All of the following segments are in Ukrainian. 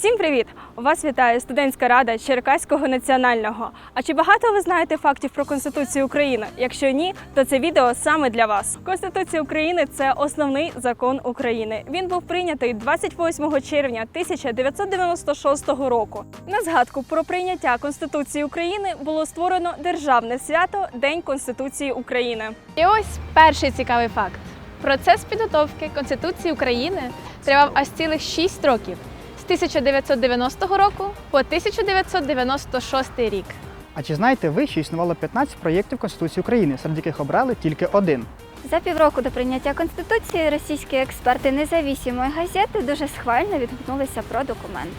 Всім привіт! Вас вітає студентська рада Черкаського національного. А чи багато ви знаєте фактів про Конституцію України? Якщо ні, то це відео саме для вас. Конституція України це основний закон України. Він був прийнятий 28 червня 1996 року. На згадку про прийняття Конституції України було створено державне свято День Конституції України. І ось перший цікавий факт. Процес підготовки Конституції України тривав аж цілих 6 років 1990 року по 1996 рік. А чи знаєте ви, що існувало 15 проєктів Конституції України, серед яких обрали тільки один? За півроку до прийняття Конституції російські експерти независимої газети дуже схвально відгукнулися про документ.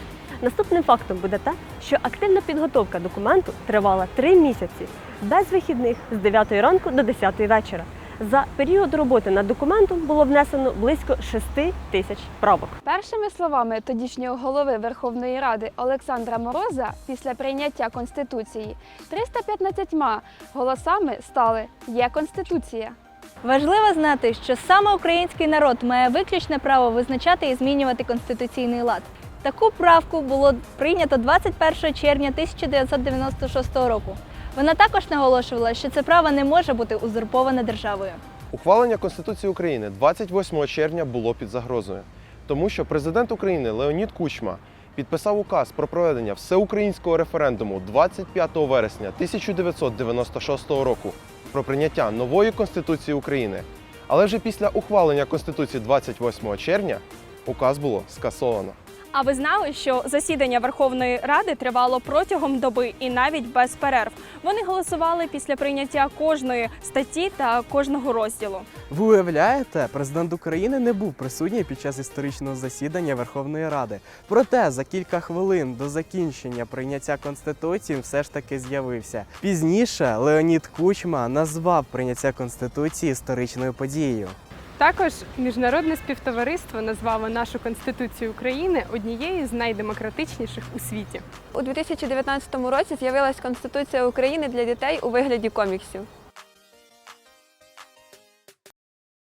Наступним фактом буде те, що активна підготовка документу тривала три місяці без вихідних з 9 ранку до 10 вечора. За період роботи над документом було внесено близько 6 тисяч правок. Першими словами тодішнього голови Верховної Ради Олександра Мороза після прийняття Конституції 315 голосами стали Є Конституція. Важливо знати, що саме український народ має виключне право визначати і змінювати конституційний лад. Таку правку було прийнято 21 червня 1996 року. Вона також наголошувала, що це право не може бути узурповане державою. Ухвалення Конституції України 28 червня було під загрозою, тому що президент України Леонід Кучма підписав указ про проведення всеукраїнського референдуму 25 вересня 1996 року про прийняття нової Конституції України. Але вже після ухвалення Конституції 28 червня указ було скасовано. А ви знали, що засідання Верховної Ради тривало протягом доби і навіть без перерв. Вони голосували після прийняття кожної статті та кожного розділу. Ви уявляєте, президент України не був присутній під час історичного засідання Верховної Ради. Проте за кілька хвилин до закінчення прийняття конституції все ж таки з'явився. Пізніше Леонід Кучма назвав прийняття конституції історичною подією. Також міжнародне співтовариство назвало нашу Конституцію України однією з найдемократичніших у світі. У 2019 році з'явилась Конституція України для дітей у вигляді коміксів.